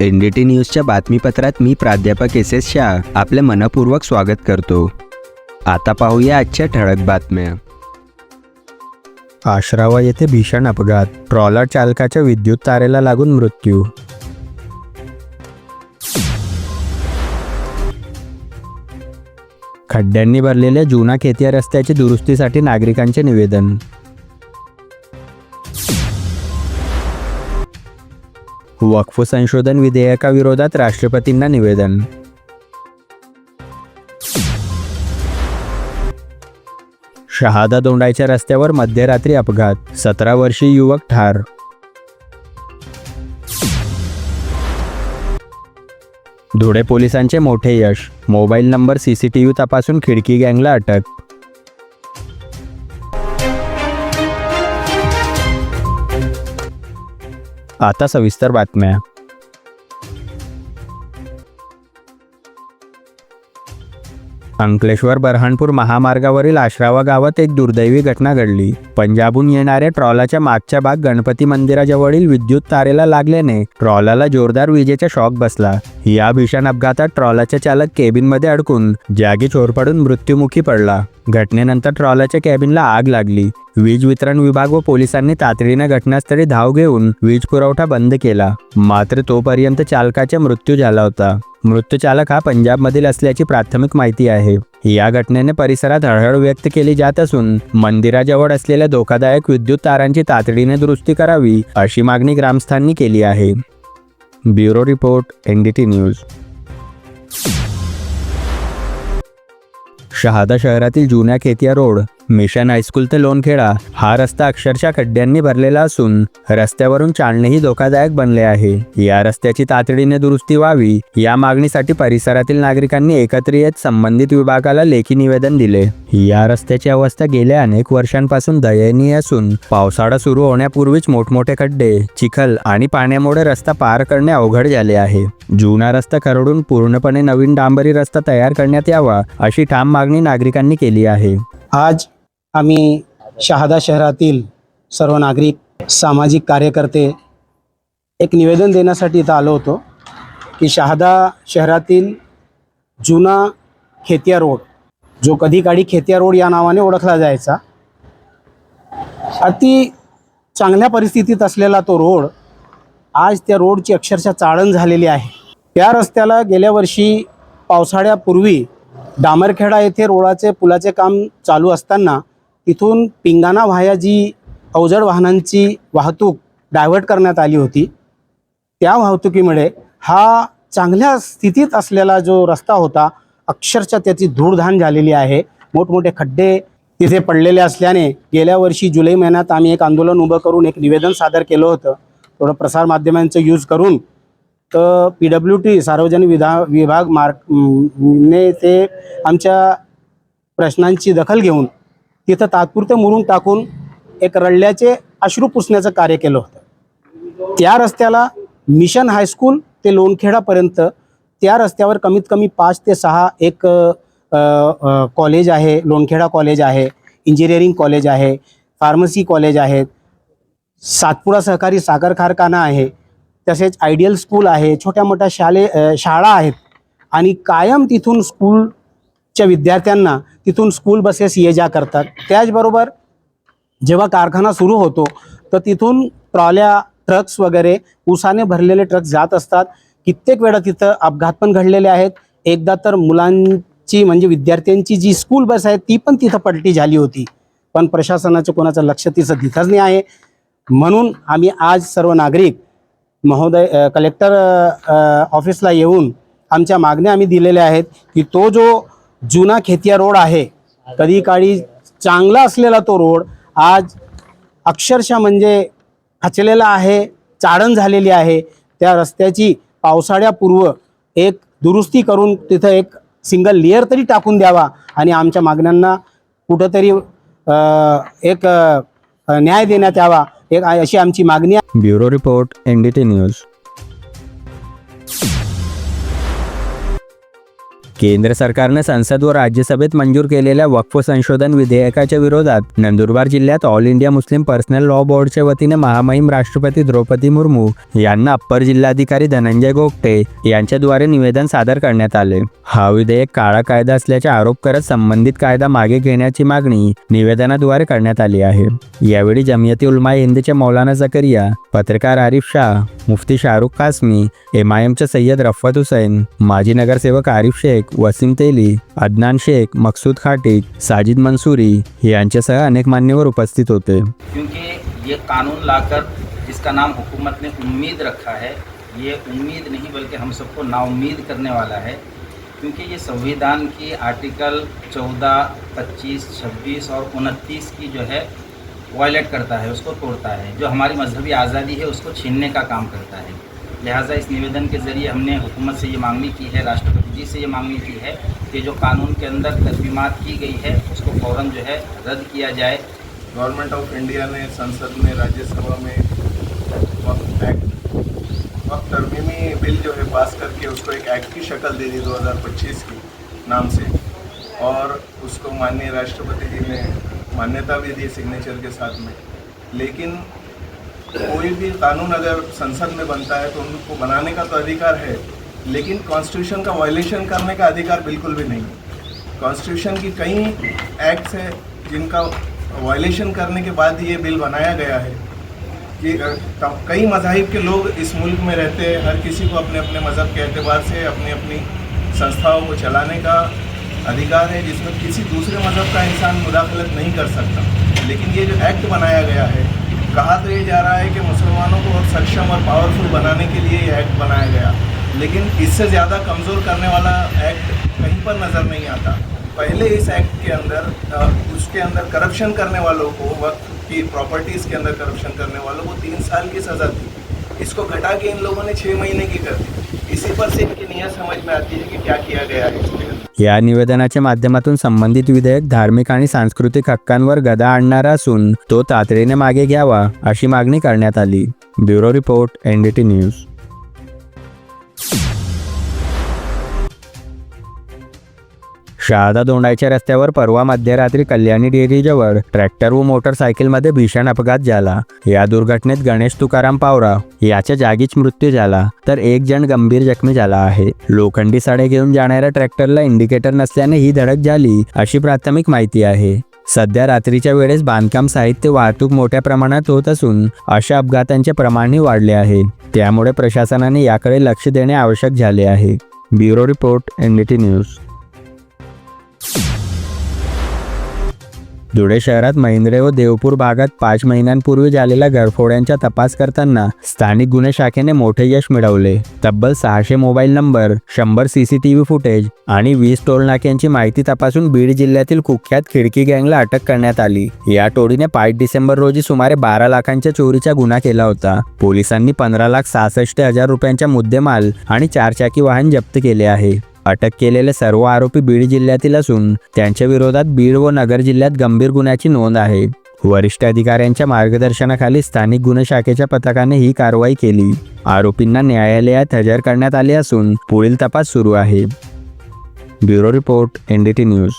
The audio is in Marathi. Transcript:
एन डी टी न्यूजच्या बातमीपत्रात मी प्राध्यापक एस एस शाह आपले मनपूर्वक स्वागत करतो. आता पाहूया आजच्या ठळक बातम्या. आश्रावा येथे भीषण अपघात. ट्रॉलर चालकाच्या विद्युत तारेला लागून मृत्यू. खड्ड्यांनी भरलेल्या जुना खेतिया रस्त्याची दुरुस्तीसाठी नागरिकांचे निवेदन. वक्फ संशोधन विधेयकाविरोधात राष्ट्रपतींना निवेदन. शहादा दोंडाच्या रस्त्यावर मध्यरात्री अपघात सतरा वर्षीय युवक ठार. धुळे पोलिसांचे मोठे यश. मोबाईल नंबर सीसीटीव्ही तपासून खिडकी गँगला अटक. आता सविस्तर बातम्या. अंकलेश्वर बरहणपूर महामार्गावरील आश्रावा गावात एक दुर्दैवी घटना घडली. पंजाबहून येणाऱ्या ट्रॉलाच्या मागच्या भाग गणपती मंदिराजवळील विद्युत तारेला लागल्याने ट्रॉलाला जोरदार विजेचा शॉक बसला. या भीषण अपघातात ट्रॉलाचा चालक केबिनमध्ये अडकून जागी चोरपडून मृत्युमुखी पडला. घटनेनंतर ट्रॉलाच्या कॅबिनला आग लागली. वीज वितरण विभाग व पोलिसांनी तातडीने घटनास्थळी धाव घेऊन वीज पुरवठा बंद केला. मात्र तोपर्यंत चालकाचा मृत्यू झाला होता. मृत्यू चालक हा पंजाबमधील असल्याची प्राथमिक माहिती आहे. या घटनेने परिसरात हळहळ व्यक्त केली जात असून मंदिराजवळ असलेल्या धोकादायक विद्युत तारांची तातडीने दुरुस्ती करावी अशी मागणी ग्रामस्थांनी केली आहे. Bureau report NDT news. Shahada शहरातील जुन्या खेतिया रोड. मिशन हायस्कूल ते लोणखेडा हा रस्ता अक्षरशः खड्ड्यांनी भरलेला असून रस्त्यावरून चालणेही धोकादायक बनले आहे. या रस्त्याची तातडीने दुरुस्ती व्हावी या मागणीसाठी परिसरातील नागरिकांनी एकत्र येत संबंधित विभागाला लेखी निवेदन दिले. या रस्त्याची अवस्था गेल्या अनेक वर्षांपासून दयनीय असून पावसाळा सुरू होण्यापूर्वीच मोठमोठे खड्डे चिखल आणि पाण्यामुळे रस्ता पार करणे अवघड झाले आहे. जुना रस्ता खरडून पूर्णपणे नवीन डांबरी रस्ता तयार करण्यात यावा अशी ठाम मागणी नागरिकांनी केली आहे. आज आम्ही शहादा शहरातील सर्व नागरिक सामाजिक कार्यकर्ते एक निवेदन देण्यासाठी इथं आलो होतो की शहादा शहरातील जुना खेतिया रोड जो कधी काळी खेतिया रोड या नावाने ओळखला जायचा अति चांगल्या परिस्थितीत असलेला तो रोड आज त्या रोडची अक्षरशः चाळण झालेली आहे. त्या रस्त्याला गेल्या वर्षी पावसाळ्यापूर्वी डामरखेडा येथे रोडाचे पुलाचे काम चालू असताना इथून पिंगाणा व्हाया जी अवजड वाहनांची वाहतूक डायव्हर्ट करण्यात आली होती त्या वाहतुकीमुळे हा चांगल्या स्थितीत असलेला जो रस्ता होता अक्षरशः त्याची धूळधाण झालेली आहे. मोठमोठे खड्डे तिथे पडलेले असल्याने गेल्या वर्षी जुलै महिन्यात आम्ही एक आंदोलन उभं करून एक निवेदन सादर केलं होतं. थोडं प्रसारमाध्यमांचं यूज करून तर पी डब्ल्यू टी सार्वजनिक विधा विभाग मार्क ने ते आमच्या प्रश्नांची दखल घेऊन तिथं तात्पुरतं मुरून टाकून एक रडल्याचे अश्रू पुसण्याचं कार्य केलं होतं. त्या रस्त्याला मिशन हायस्कूल ते लोणखेडापर्यंत त्या रस्त्यावर कमीत कमी पाच ते सहा एक कॉलेज आहे लोणखेडा कॉलेज आहे इंजिनिअरिंग कॉलेज आहे फार्मसी कॉलेज आहेत सातपुडा सहकारी साखर कारखाना आहे तसेच आयडियल स्कूल आहे छोट्या मोठ्या शाले शाळा आहेत आणि कायम तिथून स्कूल च्या विद्यार्थ्यांना तिथून स्कूल बसेस ये जा करतात. त्याचबरोबर जेव्हा कारखाना सुरू होतो तर तिथून ट्रॉल्या ट्रक्स वगैरे उसाने भरलेले ट्रक्स जात असतात. कित्येक वेळा तिथं अपघात पण घडलेले आहेत. एकदा तर मुलांची म्हणजे विद्यार्थ्यांची जी स्कूल बस आहे ती पण तिथं पलटी झाली होती. पण प्रशासनाचं कोणाचं लक्ष तिचं तिथंच नाही आहे. म्हणून आम्ही आज सर्व नागरिक महोदय कलेक्टर ऑफिसला येऊन आमच्या मागण्या आम्ही दिलेल्या आहेत की तो जो जुना खेतिया रोड आहे. कधी काळी चांगला असलेला तो रोड आज अक्षरशः म्हणजे खचलेला आहे चाळण झालेली आहे. त्या रस्त्याची पावसाळ्यापूर्व एक दुरुस्ती करून तिथं एक सिंगल लेअर तरी टाकून द्यावा आणि आमच्या मागण्यांना कुठंतरी एक न्याय देण्यात यावा. एक अशी आमची मागणी आहे. Bureau report NDT news. केंद्र सरकारने संसद व राज्यसभेत मंजूर केलेल्या वक्फ संशोधन विधेयकाच्या विरोधात नंदुरबार जिल्ह्यात all India Muslim personal law बोर्डच्या वतीने महामहिम राष्ट्रपती द्रौपदी मुर्मू यांना अप्पर जिल्हाधिकारी धनंजय गोगटे यांच्याद्वारे निवेदन सादर करण्यात आले. हा विधेयक काळा कायदा असल्याचे आरोप करत संबंधित कायदा मागे घेण्याची मागणी निवेदनाद्वारे करण्यात आली आहे. यावेळी जमियती उलमा हिंदचे मौलाना जकरिया पत्रकार आरिफ शाह मुफ्ती शाहरुख कासमी एमआयएमचे सय्यद रफ्फत हुसैन माजी नगरसेवक आरिफ शेख वसीम तेली अदनान शेख मकसूद खाटिक साजिद मंसूरी यांच्यासह अनेक मान्यवर उपस्थित होते. क्योंकि ये कानून लाकर जिसका नाम हुकूमत ने उम्मीद रखा है ये उम्मीद नहीं बल्कि हम सबको नाउम्मीद करने वाला है क्योंकि ये संविधान की आर्टिकल 14, 25, 26 और 29 की जो है वायलेट करता है उसको तोड़ता है जो हमारी मजहबी आज़ादी है उसको छीनने का काम करता है। लिहाजा इस निवेदन के ज़रिए हमने हुकूमत से ये मांगनी की है, राष्ट्रपति जी से ये मांगनी की है कि जो कानून के अंदर तरमीमात की गई है, उसको फ़ौर जो है रद्द किया जाए। गवर्नमेंट ऑफ़ इंडिया ने संसद में, राज्यसभा में वक्त एक्ट वक्त तरमीमी बिल जो है पास करके उसको एक एक्ट की शक्ल दे दी 2025 की नाम से। और उसको माननीय राष्ट्रपति जी ने मान्यता भी दी सिग्नेचर के साथ में। लेकिन कोई भी कानून अगर संसद में बनता है तो उनको बनाने का तो अधिकार है, लेकिन कॉन्स्टिट्यूशन का वायलेशन करने का अधिकार बिल्कुल भी नहीं है। कॉन्स्टिट्यूशन की कई एक्ट्स हैं जिनका वायलेशन करने के बाद ये बिल बनाया गया है। कि कई मजाहिब के लोग इस मुल्क में रहते हैं, हर किसी को अपने अपने मज़हब के अतबार से अपनी अपनी संस्थाओं को चलाने का अधिकार है, जिसमें किसी दूसरे मज़हब का इंसान मुदाखलत नहीं कर सकता। लेकिन ये जो एक्ट बनाया गया है कहा तो ये जा रहा है कि मुसलमानों को और सक्षम और पावरफुल बनाने के लिए ये एक्ट बनाया गया। लेकिन इससे ज़्यादा कमज़ोर करने वाला एक्ट कहीं पर नज़र नहीं आता। पहले इस एक्ट के अंदर उसके अंदर करप्शन करने वालों को, वक्त की प्रॉपर्टीज़ के अंदर करप्शन करने वालों को तीन साल की सज़ा थी इसको घटा के इन लोगों ने छः महीने की कर दी। इसी पर से इनकी नीयत समझ में आती है कि क्या किया गया है। इसके या निवेदनाच्या माध्यमातून संबंधित विधेयक धार्मिक आणि सांस्कृतिक हक्कांवर गदा आणणारा असून तो तातडीने मागे घ्यावा अशी मागणी करण्यात आली. Bureau report NDT news. Shahada दोंडाच्या रस्त्यावर परवा मध्यरात्री कल्याणी डेअरीजवळ ट्रॅक्टर व मोटरसायकलमध्ये भीषण अपघात झाला. या दुर्घटनेत गणेश तुकाराम पावरा याच्या जागीच मृत्यू झाला तर एक जण गंभीर जखमी झाला आहे. लोखंडी साडे घेऊन जाणाऱ्या ट्रॅक्टरला इंडिकेटर नसल्याने ही धडक झाली अशी प्राथमिक माहिती आहे. सध्या रात्रीच्या वेळेस बांधकाम साहित्य वाहतूक मोठ्या प्रमाणात होत असून अशा अपघातांचे प्रमाणही वाढले आहे. त्यामुळे प्रशासनाने याकडे लक्ष देणे आवश्यक झाले आहे. Bureau report NDT news. Dhule शहरात महिंद्रे व देवपूर भागात पाच महिन्यांपूर्वी झालेल्या घरफोड्यांचा तपास करताना स्थानिक गुन्हे शाखेने मोठे यश मिळवले. तब्बल सहाशे मोबाईल नंबर शंभर सीसीटीव्ही फुटेज आणि वीस टोल नाक्यांची माहिती तपासून बीड जिल्ह्यातील कुख्यात खिडकी गँगला अटक करण्यात आली. या टोळीने पाच डिसेंबर रोजी सुमारे बारा लाखांच्या चोरीचा गुन्हा केला होता. पोलिसांनी पंधरा लाख सहासष्ट हजार रुपयांचा मुद्देमाल आणि चारचाकी वाहन जप्त केले आहे. अटक केलेले सर्व आरोपी बीड जिल्ह्यातील असून त्यांच्या विरोधात बीड व नगर जिल्ह्यात गंभीर गुन्ह्याची नोंद आहे. वरिष्ठ अधिकाऱ्यांच्या मार्गदर्शनाखाली स्थानिक गुन्हे शाखेच्या पथकाने ही कारवाई केली. आरोपींना न्यायालयात हजर करण्यात आले असून पुढील तपास सुरू आहे. Bureau report NDT news.